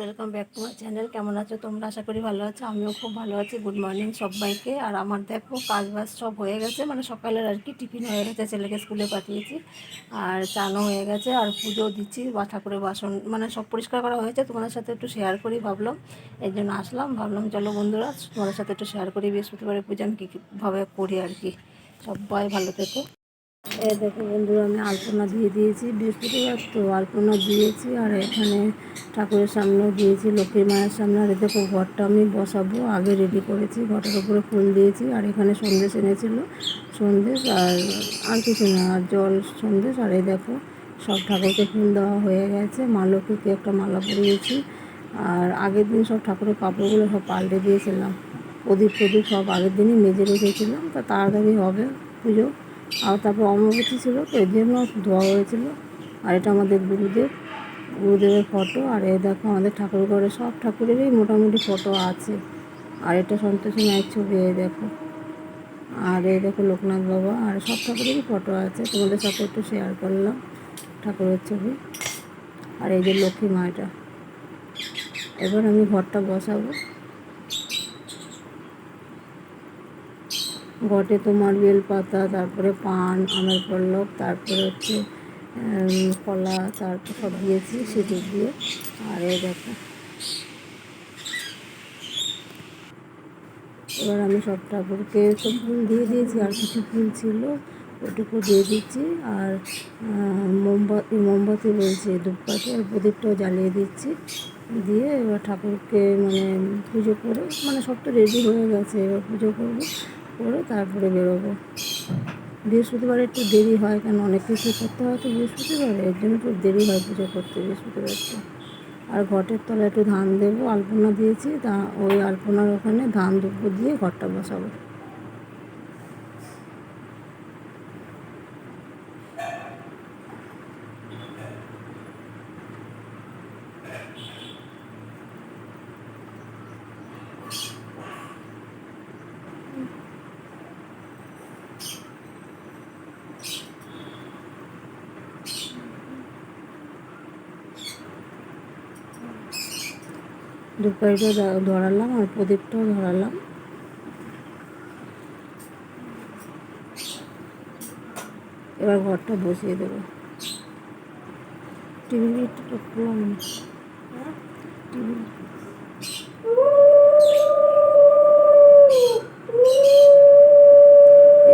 Welcome back to my channel. কেমন আছো তোমরা? আশা করি ভালো আছো। আমিও খুব ভালো আছি। গুড মর্নিং সবাইকে। আর আমার দেখো কাজ বাজ সব হয়ে গেছে। মানে সকালের আর কি টিফিন হয়ে গেছে, ছেলেকে স্কুলে পাঠিয়েছি। আর চানও হয়ে গেছে। আর পুজো দিচ্ছি, বা ঠাকুরের বাসন মানে সব পরিষ্কার করা হয়েছে। তোমাদের সাথে একটু শেয়ার করি ভাবলাম। এই জন্য আসলাম। ভাবলাম, চলো বন্ধুরা, তোমাদের সাথে একটু শেয়ার করি। বৃহস্পতিবারের পুজো আমি কী কীভাবে করি আর কি। সবাই ভালো থেকো। এই দেখো বন্ধুরা, আমি আলপনা দিয়ে দিয়েছি, বৃহস্পতিবার তো আলপনা দিয়েছি, আর এখানে ঠাকুরের সামনেও দিয়েছি লক্ষ্মী মায়ের সামনে, আর দেখো ঘরটা আমি বসাবো, আগে রেডি করেছি ঘরটার উপরে ফুল দিয়েছি, আর এখানে সন্দেশ এনেছিল, সন্দেশ আর আর কিছু না আর জল সন্দেশ, আর এই দেখো সব ঠাকুরকে ফুল দেওয়া হয়ে গেছে, মা লক্ষ্মীকে একটা মালা পরিয়েছি, আর আগের দিন সব ঠাকুরের কাপড়গুলো সব পাল্টে দিয়েছিলাম প্রদীপ প্রদীপ সব আগের দিনই মেজে রেখেছিলাম, তা তাড়াতাড়ি হবে পুজো। আর তারপর অমাবতী ছিল, তো এই জন্য ধোয়া হয়েছিল। আর এটা আমাদের গুরুদেব, গুরুদেবের ফটো। আর এই দেখো আমাদের ঠাকুর ঘরে সব ঠাকুরেরই মোটামুটি ফটো আছে। আর এটা সন্তোষী মায়ের ছবি, এই দেখো। আর এই দেখো লোকনাথ বাবা, আর সব ঠাকুরেরই ফটো আছে। তোমাদের সাথে একটু শেয়ার করলাম ঠাকুরের ছবি। আর এই যে লক্ষ্মী মাটা এবার আমি ঘরটা বসাবো। ঘটে তোমার বেল পাতা তারপরে পান, আমের পল্লব, তারপরে হচ্ছে কলা, তারপর সব দিয়েছি সেটি দিয়ে। আর এই দেখো। এবার আমি সব ঠাকুরকে তো ফুল দিয়ে দিয়েছি, আর কিছু ফুল ছিল, ওটুকু দিয়ে দিচ্ছি। আর মোমবাতি মোমবাতি বলছি, ধূপকাঠি আর প্রদীপটাও জ্বালিয়ে দিচ্ছি। দিয়ে এবার ঠাকুরকে মানে পুজো করে মানে সব তো রেডি হয়ে গেছে, এবার পুজো করব। করে তারপরে বেরোবো। বৃহস্পতিবার একটু দেরি হয়, কেন অনেক কিছু করতে হয় তো বৃহস্পতিবার। এর জন্য একটু দেরি হয় পুজো করতে বৃহস্পতিবারটা আর ঘটের তলায় একটু ধান দেবো, আলপনা দিয়েছি, তা ওই আলপনার ওখানে ধান দুপুর দিয়ে ঘরটা বসাবো। ধূপকাঠিটা ধরালাম আর প্রদীপটাও ধরালাম। এবার ঘরটা বসিয়ে দেবো। টিভি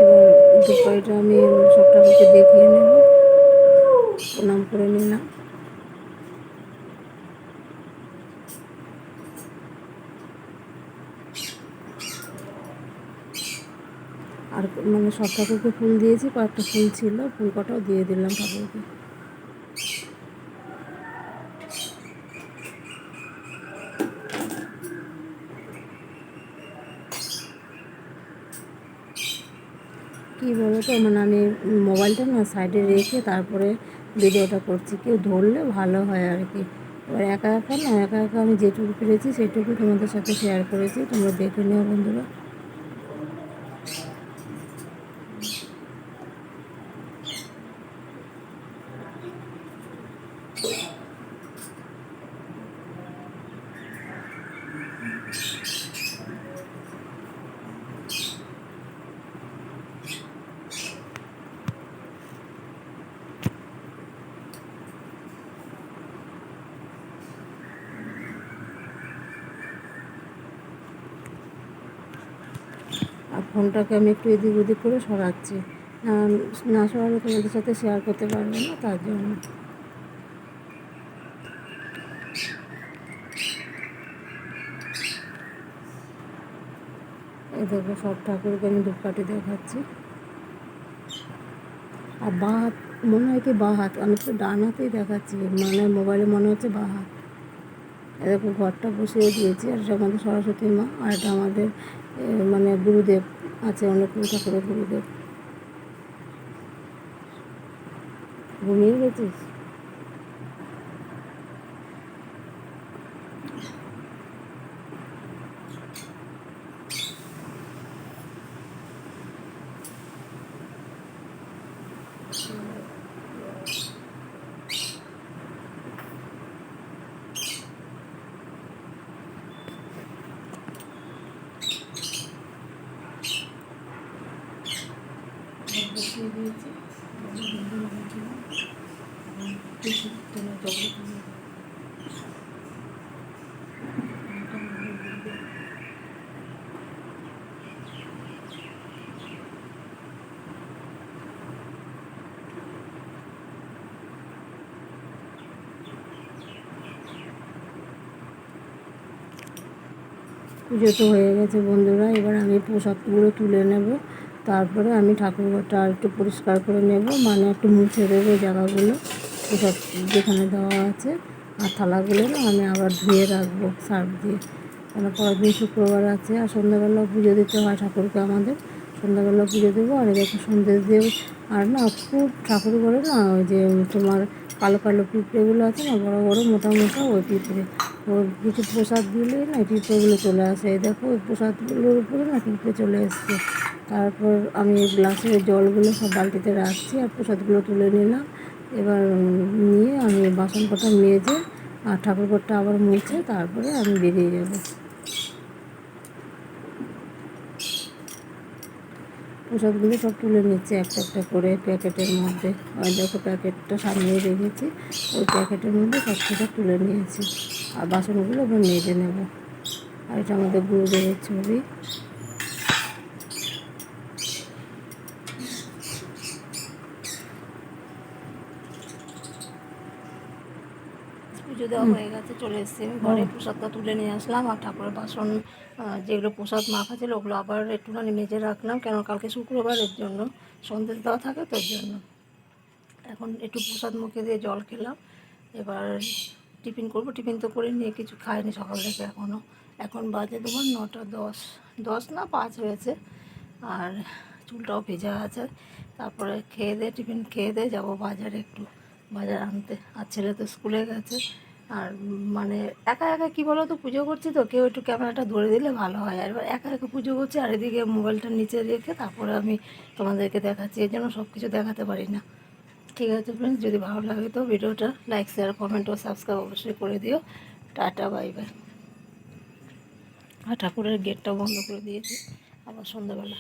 এবার ধূপকাঠিটা আমি সব ঠাকুরকে দেখিয়ে নেব। প্রণাম করে নিলাম। আর মানে সব ঠাকুরকে ফুল দিয়েছি, কয়েকটা ফুল ছিল, ফুল কটাও দিয়ে দিলাম ঠাকুরকে। কী বলো তো মানে আমি মোবাইলটা না সাইডে রেখে তারপরে ভিডিওটা করছি, কেউ ধরলে ভালো হয় আর কি। এবার একা একা না, একা একা আমি যেটুকু পেরেছি সেটুকু তোমাদের সাথে শেয়ার করেছি, তোমরা দেখে নিও বন্ধুরা আর ফোনটাকে আমি একটু এদিক ওদিক করে সরাচ্ছি। না- সরালে তোমাদের সাথে শেয়ার করতে পারব না, তার জন্য। দেখো, সব ঠাকুরকে আমি ধূপকাঠি দেখাচ্ছি। আর বাঁ হাত মনে হয় কি বাঁ হাত আমি তো ডান হাতেই দেখাচ্ছি মানে মোবাইলে মনে হচ্ছে বাঁ হাত এরকম ঘরটা বসিয়ে দিয়েছি, আর এটা আমাদের সরস্বতী মা, আর এটা আমাদের মানে গুরুদেব। আছে অনেকগুলো ঠাকুরের গুরুদেব ঘুমিয়ে গেছিস? দিয়েছি পুজো তো হয়ে গেছে বন্ধুরা এবার আমি প্রসাদগুলো তুলে নেব। তারপরে আমি ঠাকুরঘরটা আর একটু পরিষ্কার করে নেব মানে একটু মুছে দেবো জায়গাগুলো। এসব যেখানে দেওয়া আছে আর থালাগুলো না আমি আবার ধুয়ে রাখব সার্ফ দিয়ে। কেন পরের দিন শুক্রবার আছে আর সন্ধ্যাবেলা পুজো দিতে হয় ঠাকুরকে আমাদের। সন্ধ্যাবেলা পুজো দেবো আর এদিকে সন্ধ্যে দেব আর না খুব ঠাকুর করে না ওই যে তোমার কালো কালো পিঁপড়েগুলো আছে না, বড় বড়, মোটা মোটা, ওই পিঁপড়ে। ওর কিছু প্রসাদ দিলে না পিঁপড়েগুলো চলে আসে। এই দেখো, ওই প্রসাদগুলোর উপরে না পিঁপড়ে চলে এসছে। তারপর আমি গ্লাসের জলগুলো সব বালতিতে রাখছি আর প্রসাদগুলো তুলে নিলাম। এবার নিয়ে আমি বাসন কটা মেজে আর ঠাকুর ঠাকুরঘরটা আবার মুছে তারপরে আমি বেরিয়ে যাব। প্রসাদগুলো সব তুলে নিচ্ছে একটা একটা করে প্যাকেটের মধ্যে। ওই দেখো প্যাকেটটা সামনে রেখেছি, ওই প্যাকেটের মধ্যে সব কিছু তুলে নিয়েছি। আর বাসনগুলো এবার মেজে নেব। আর এটা আমাদের গুরুদেবের ছবি। পুজো দেওয়া হয়ে গেছে চলে এসেছি আমি। ঘরে প্রসাদটা তুলে নিয়ে আসলাম আর ঠাকুরের বাসন যেগুলো প্রসাদ মাখা ছিল ওগুলো আবার একটুখানি মেজে রাখলাম। কেন কালকে শুক্রবারের জন্য সন্দেশ দেওয়া থাকে তোর জন্য। এখন একটু প্রসাদ মুখে দিয়ে জল খেলাম। এবার টিফিন করব। টিফিন তো করে নিয়ে কিছু খাইনি সকাল থেকে এখনও এখন বাজে তোমার নটা দশ। দশ না পাঁচ হয়েছে। আর চুলটাও ভেজা আছে। তারপরে খেয়ে দিয়ে টিফিন খেয়ে দিয়ে যাব বাজারে একটু। বাজার আনতে। আর ছেলে তো স্কুলে গেছে। আর মানে একা একা কী বলো তো পুজো করছি তো, কেউ একটু ক্যামেরাটা ধরে দিলে ভালো হয়। আর এবার একা একা পুজো করছি আর এদিকে মোবাইলটা নিচে রেখে তারপরে আমি তোমাদেরকে দেখাচ্ছি, এর জন্য সব কিছু দেখাতে পারি না। ঠিক আছে ফ্রেন্ডস যদি ভালো লাগে তো ভিডিওটা লাইক শেয়ার কমেন্ট ও সাবস্ক্রাইব অবশ্যই করে দিও। টাটা বাই বাই আর ঠাকুরের গেটটাও বন্ধ করে দিয়েছি। আবার সন্ধ্যাবেলা।